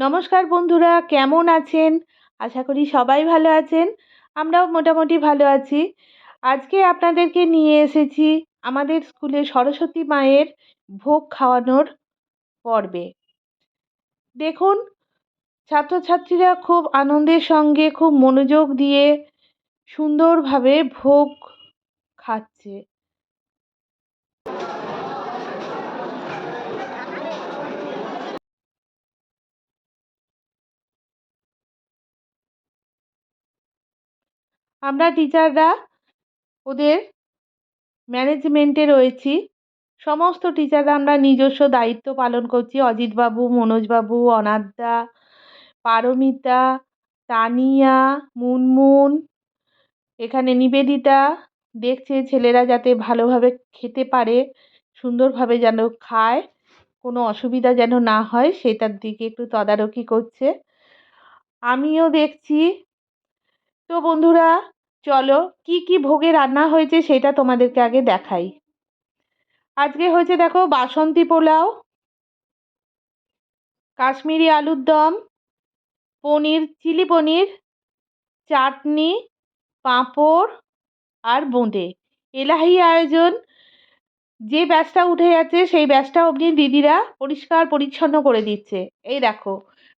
নমস্কার বন্ধুরা, কেমন আছেন? আশা করি সবাই ভালো আছেন। আমরাও মোটামুটি ভালো আছি। আজকে আপনাদেরকে নিয়ে এসেছি আমাদের স্কুলে সরস্বতী মায়ের ভোগ খাওয়ানোর পর্বে। দেখুন, ছাত্রছাত্রীরা খুব আনন্দের সঙ্গে, খুব মনোযোগ দিয়ে সুন্দরভাবে ভোগ খাচ্ছে। আমরা টিচাররা ওদের ম্যানেজমেন্টে রয়েছি। সমস্ত টিচাররা আমরা নিজস্ব দায়িত্ব পালন করছি। অজিতবাবু, মনোজবাবু অনাদ্দা পারমিতা, তানিয়া, মুনমুন, এখানে নিবেদিতা। দেখছে ছেলেরা যাতে ভালোভাবে খেতে পারে, সুন্দরভাবে যেন খায়, কোনো অসুবিধা যেন না হয়, সেটার দিকে একটু তদারকি করছে। আমিও দেখছি তো বন্ধুরা, চলো কি কি ভোগে রান্না হয়েছে সেটা তোমাদেরকে আগে দেখাই। আজকে হয়েছে দেখো বাসন্তী পোলাও, কাশ্মীরি আলুর দম, পনির, চিলি পনির, চাটনি, পাঁপড় আর বোঁদে। এলাহি আয়োজন, যে ব্যাচটা উঠে যাচ্ছে সেই ব্যাচটা অবধি দিদিরা পরিষ্কার পরিচ্ছন্ন করে দিচ্ছে। এই দেখো,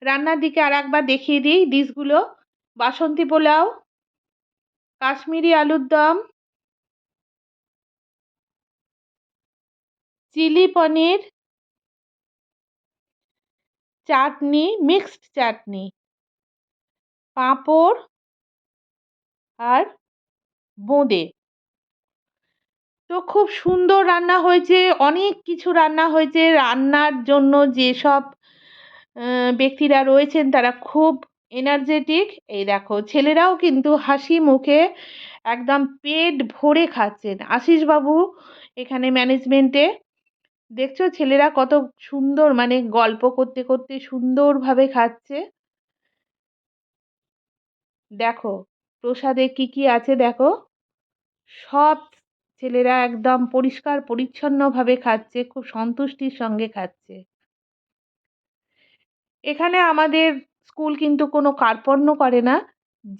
রান্নার দিকে আর একবার দেখিয়ে দিই ডিশগুলো বাসন্তী পোলাও, কাশ্মীরি আলুর দম, চিলি পনির, চাটনি, মিক্সড চাটনি, পাঁপড় আর বোঁদে। তো খুব সুন্দর রান্না হয়েছে, অনেক কিছু রান্না হয়েছে। রান্নার জন্য যেসব ব্যক্তিরা রয়েছেন, তারা খুব এনার্জেটিক এই দেখো, ছেলেরাও কিন্তু হাসি মুখে একদম পেট ভরে খাচ্ছেন। আশিসবাবু এখানে ম্যানেজমেন্টে দেখছ ছেলেরা কত সুন্দর মানে গল্প করতে করতে সুন্দরভাবে খাচ্ছে। দেখো, প্রসাদে কি কি আছে দেখো? সব ছেলেরা একদম পরিষ্কার, পরিচ্ছন্নভাবে খাচ্ছে, খুব সন্তুষ্টির সঙ্গে খাচ্ছে। এখানে আমাদের স্কুল কিন্তু কোনো কার্পণ্য করে না।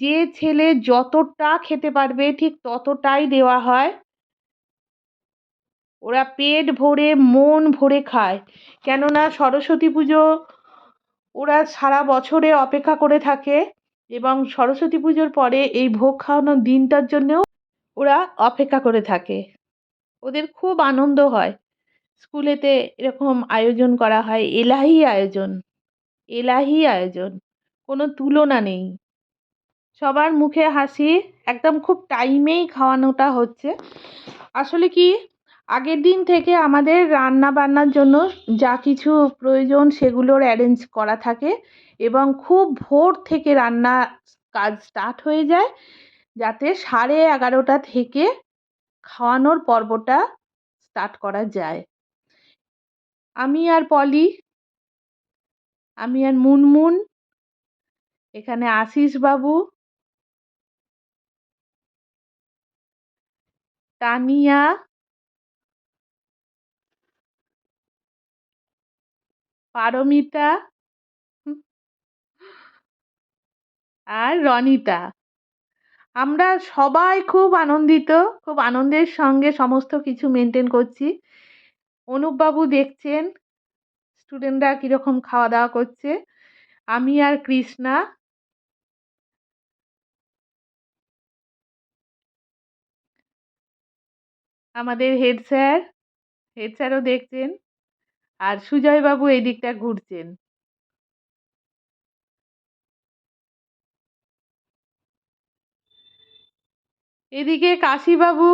যে ছেলে যতটা খেতে পারবে ঠিক ততটাই দেওয়া হয়। ওরা পেট ভরে, মন ভরে খায়। কেননা সরস্বতী পুজো ওরা সারা বছরে অপেক্ষা করে থাকে এবং সরস্বতী পুজোর পরে এই ভোগ খাওয়ানোর দিনটার জন্যেও ওরা অপেক্ষা করে থাকে। ওদের খুব আনন্দ হয়। স্কুলেতে এরকম আয়োজন করা হয়, এলাহি আয়োজন। এলাহি আয়োজন, কোনো তুলনা নেই। সবার মুখে হাসি, একদম খুব টাইমেই খাওয়ানোটা হচ্ছে। আসলে কি, আগের দিন থেকে আমাদের রান্না বান্নার জন্য যা কিছু প্রয়োজন সেগুলোর অ্যারেঞ্জ করা থাকে এবং খুব ভোর থেকে রান্না কাজ স্টার্ট হয়ে যায়, যাতে সাড়ে এগারোটা থেকে খাওয়ানোর পর্বটা স্টার্ট করা যায়। আমি আর পলি আমি আর মুনমুন। এখানে আশিস বাবু। তানিয়া পারমিতা। আর রনিতা। আমরা সবাই খুব আনন্দিত, খুব আনন্দের সঙ্গে সমস্ত কিছু মেনটেন করছি। অনুপবাবু দেখছেন। স্টুডেন্টরা কীরকম খাওয়া দাওয়া করছে? আমি আর কৃষ্ণা আমাদের হেড স্যার হেড স্যারও দেখছেন আর সুজয়বাবু এই দিকটা ঘুরছেন। এদিকে কাশিবাবু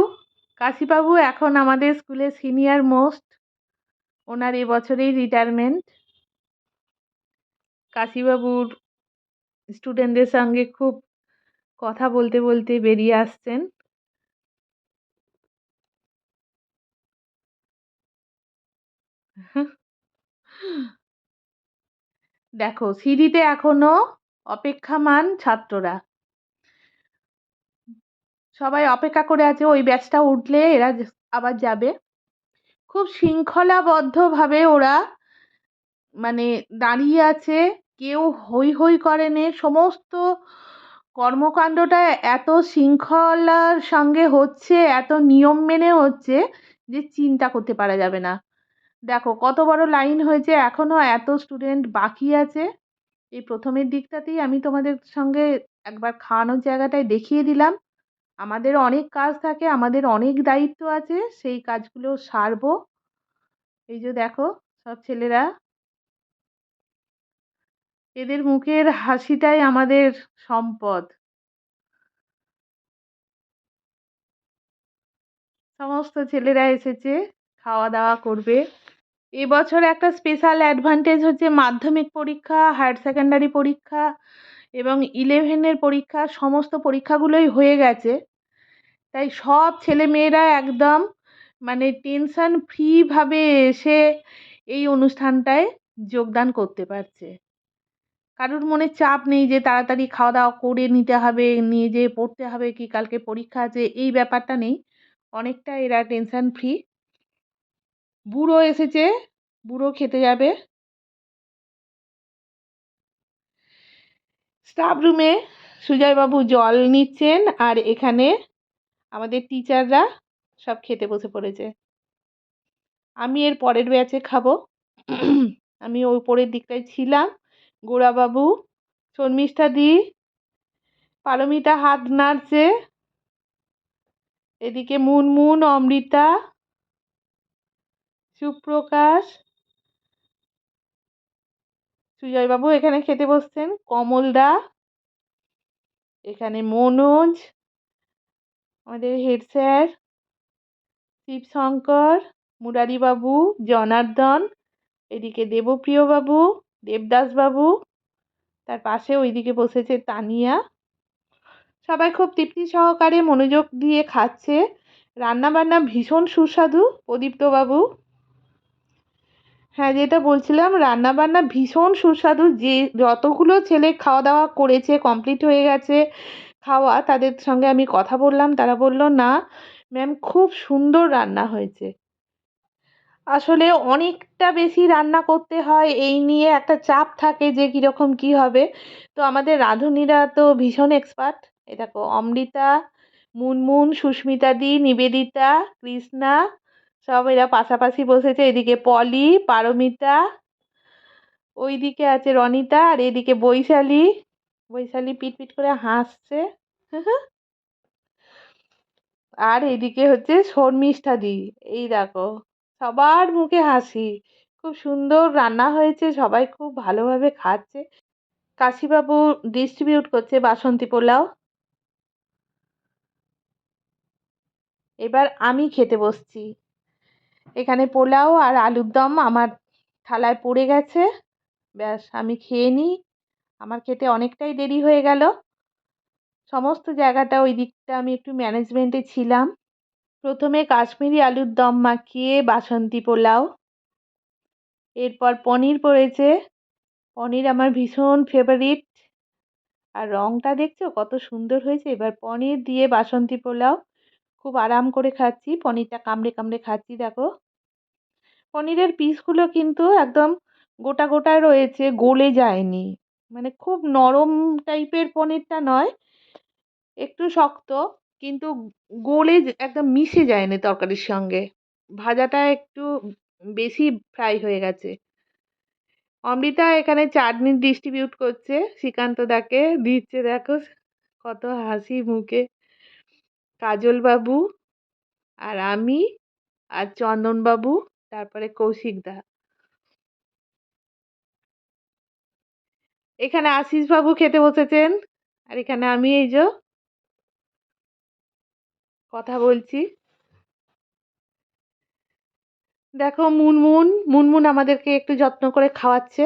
কাশিবাবু এখন আমাদের স্কুলের সিনিয়র মোস্ট ওনার এবছরেই রিটায়ারমেন্ট কাশিবাবুর স্টুডেন্টদের সঙ্গে খুব কথা বলতে বলতে বেরিয়ে আসছেন। দেখো, সিঁড়িতে এখনও অপেক্ষামান ছাত্ররা। সবাই অপেক্ষা করে আছে, ওই ব্যাচটা উঠলে এরা আবার যাবে। খুব শৃঙ্খলাবদ্ধভাবে ওরা মানে দাঁড়িয়ে আছে। কেউ হৈ হৈ করে নে। সমস্ত কর্মকাণ্ডটা এত শৃঙ্খলার সঙ্গে হচ্ছে, এত নিয়ম মেনে হচ্ছে যে চিন্তা করতে পারা যাবে না। দেখো, কত বড় লাইন হয়েছে এখনও এত স্টুডেন্ট বাকি আছে। এই প্রথমের দিকটাতেই আমি তোমাদের সঙ্গে একবার খাওয়ানোর জায়গাটায় দেখিয়ে দিলাম। আমাদের অনেক কাজ থাকে, আমাদের অনেক দায়িত্ব আছে, সেই কাজগুলো সারবো। এই যে দেখো, সব ছেলেরা। এদের মুখের হাসিটাই আমাদের সম্পদ। সমস্ত ছেলেরা এসেছে খাওয়া দাওয়া করবে। এবছর একটা স্পেশাল অ্যাডভান্টেজ হচ্ছে মাধ্যমিক পরীক্ষা হায়ার সেকেন্ডারি পরীক্ষা। এবং ইলেভেনের পরীক্ষা, সমস্ত পরীক্ষাগুলোই হয়ে গেছে। তাই সব ছেলেমেয়েরা একদম মানে টেনশন ফ্রিভাবে এসে এই অনুষ্ঠানটায় যোগদান করতে পারছে। কারোর মনে চাপ নেই যে তাড়াতাড়ি খাওয়া দাওয়া করে নিতে হবে, নিয়ে যেয়ে পড়তে হবে কি কালকে পরীক্ষা আছে, এই ব্যাপারটা নেই। অনেকটা এরা টেনশন ফ্রি বুড়ো এসেছে, বুড়ো খেতে যাবে। স্টাফ রুমে সুজয়বাবু জল নিচ্ছেন আর এখানে আমাদের টিচাররা সব খেতে বসে পড়েছে। আমি এর পরের ব্যাচে খাব। আমি ওই উপরের দিকটায় ছিলাম। গোড়াবাবু শর্মিষ্ঠা দি পারমিতা হাত নাড়ছে। এদিকে মুনমুন, অমৃতা, সুপ্রকাশ সুজয়বাবু এখানে খেতে বসছেন। কমলদা, এখানে মনোজ, আমাদের হেড স্যার, শিবশঙ্কর, মুরারিবাবু, জনার্দন, এদিকে দেবপ্রিয়বাবু, দেবদাসবাবু, তার পাশে ওইদিকে বসেছে তানিয়া। সবাই খুব তৃপ্তি সহকারে মনোযোগ দিয়ে খাচ্ছে। রান্নাবান্না ভীষণ সুস্বাদু, প্রদীপ্তবাবু। হ্যাঁ যেটা বলছিলাম রান্না বান্না ভীষণ সুস্বাদু। যে যতগুলো ছেলে খাওয়া দাওয়া করেছে কমপ্লিট হয়ে গেছে খাওয়া, তাদের সঙ্গে আমি কথা বললাম। তারা বলল, না ম্যাম খুব সুন্দর রান্না হয়েছে। আসলে অনেকটা বেশি রান্না করতে হয়, এই নিয়ে একটা চাপ থাকে যে কীরকম কী হবে। তো আমাদের রাঁধুনিরা তো ভীষণ এক্সপার্ট এ দেখো, অমৃতা, মুনমুন সুস্মিতাদি নিবেদিতা, কৃষ্ণা সব এরা পাশাপাশি বসেছে, এদিকে পলি, পারমিতা, ওইদিকে আছে রনিতা আর এদিকে বৈশালী। বৈশালী পিট পিট করে হাসছে। আর এদিকে হচ্ছে শর্মিষ্ঠা দি। এই দেখো, সবার মুখে হাসি। খুব সুন্দর রান্না হয়েছে, সবাই খুব ভালোভাবে খাচ্ছে। কাশিবাবু ডিস্ট্রিবিউট করছে বাসন্তী পোলাও। এবার আমি খেতে বসছি। এখানে পোলাও আর আলুর দম আমার থালায় পড়ে গেছে। ব্যাস, আমি খেয়ে নিই। আমার খেতে অনেকটাই দেরি হয়ে গেল। সমস্ত জায়গাটা ওই দিকটা আমি একটু ম্যানেজমেন্টে ছিলাম। প্রথমে কাশ্মীরি আলুর দম মাখিয়ে বাসন্তী পোলাও। এরপর পনির পড়েছে। পনির আমার ভীষণ ফেভারিট আর রঙটা দেখছ? কত সুন্দর হয়েছে। এবার পনির দিয়ে বাসন্তী পোলাও। খুব আরাম করে খাচ্ছি। পনিরটা কামড়ে কামড়ে খাচ্ছি, দেখো। পনিরের পিসগুলো কিন্তু একদম গোটা গোটা রয়েছে, গলে যায়নি। মানে খুব নরম টাইপের পনিরটা নয়, একটু শক্ত, কিন্তু গলে একদম মিশে যায়নি তরকারির সঙ্গে। ভাজাটা একটু বেশি ফ্রাই হয়ে গেছে। অমৃতা এখানে চাটনি ডিস্ট্রিবিউট করছে শ্রীকান্ত দাকে। দিচ্ছে দেখো কত হাসি মুখে। কাজলবাবু আর আমি আর চন্দনবাবু তারপরে কৌশিক দা। এখানে আশিসবাবু খেতে বসেছেন, আর এখানে আমি এই যে কথা বলছি। দেখো মুনমুন মুনমুন আমাদেরকে একটু যত্ন করে খাওয়াচ্ছে।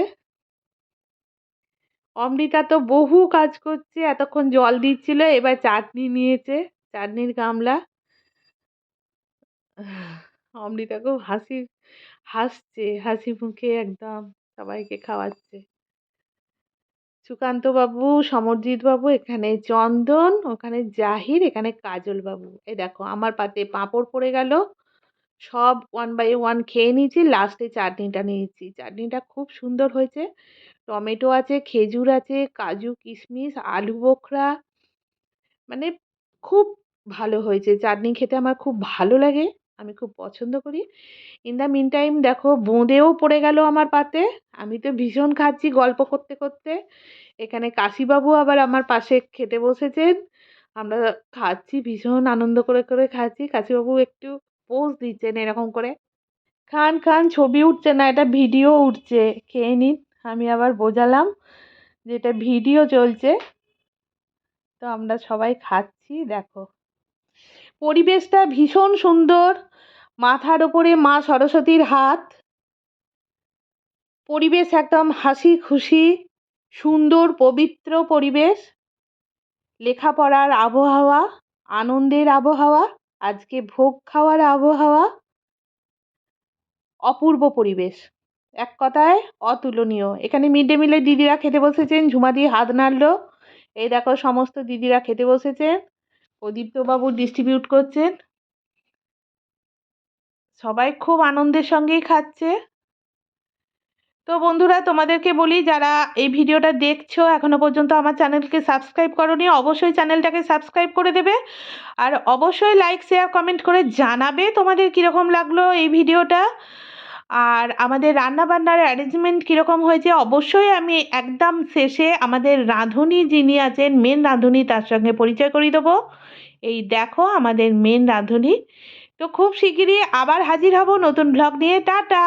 অমৃতা তো বহু কাজ করছে, এতক্ষণ জল দিচ্ছিল, এবার চাটনি নিয়েছে, চাটনির গামলা। অমৃতা খুব হাসি, হাসছে, হাসি মুখে একদম সবাইকে খাওয়াচ্ছে। সুকান্তবাবু সমরজিৎবাবু এখানে চন্দন, ওখানে জাহির, এখানে কাজলবাবু এই দেখো, আমার পাতে পাঁপড় পড়ে গেল। সব ওয়ান বাই ওয়ান খেয়ে নিয়েছি লাস্টে চাটনিটা নিয়েছি। চাটনিটা খুব সুন্দর হয়েছে। টমেটো আছে, খেজুর আছে, কাজু, কিশমিশ, আলু বোখরা। মানে খুব ভালো হয়েছে। চাটনি খেতে আমার খুব ভালো লাগে। আমি খুব পছন্দ করি। ইন দ্য মিন টাইম দেখো, বোঁদেও পড়ে গেল আমার পাতে। আমি তো ভীষণ খাচ্ছি গল্প করতে করতে। এখানে কাশিবাবু আবার আমার পাশে খেতে বসেছেন। আমরা খাচ্ছি, ভীষণ আনন্দ করে করে খাচ্ছি। কাশিবাবু একটু পোজ দিচ্ছেন এরকম করে। খান খান, ছবি উঠছে না, এটা ভিডিও উঠছে। খেয়ে নিন, আমি আবার বোঝালাম যে এটা ভিডিও চলছে। তো আমরা সবাই খাচ্ছি, দেখো। পরিবেশটা ভীষণ সুন্দর। মাথার ওপরে মা সরস্বতীর হাত। পরিবেশ একদম হাসি খুশি সুন্দর, পবিত্র পরিবেশ। লেখাপড়ার আবহাওয়া, আনন্দের আবহাওয়া, আজকে ভোগ খাওয়ার আবহাওয়া। অপূর্ব পরিবেশ। এক কথায় অতুলনীয়। এখানে মিড ডে মিলের দিদিরা খেতে বসেছেন ঝুমা দিয়ে হাত নাড়লো। এই দেখো, সমস্ত দিদিরা খেতে বসেছেন। প্রদীপ্তবাবু ডিস্ট্রিবিউট করছেন। সবাই খুব আনন্দের সঙ্গেই খাচ্ছে। তো বন্ধুরা, তোমাদেরকে বলি, যারা এই ভিডিওটা দেখছ এখনও পর্যন্ত আমার চ্যানেলকে সাবস্ক্রাইব করনি, অবশ্যই চ্যানেলটাকে সাবস্ক্রাইব করে দেবে। আর অবশ্যই লাইক, শেয়ার, কমেন্ট করে জানাবে তোমাদের কীরকম লাগল এই ভিডিওটা। আর আমাদের রান্নাবান্নার অ্যারেঞ্জমেন্ট কীরকম হয়েছে, অবশ্যই আমি একদম শেষে আমাদের রাঁধুনি যিনি আছেন মেন রাঁধুনি, তার সঙ্গে পরিচয় করিয়ে দেবো। এই দেখো, আমাদের মেন রাঁধুনি। তো খুব শিগগিরই আবার হাজির হব নতুন ব্লগ নিয়ে। টাটা!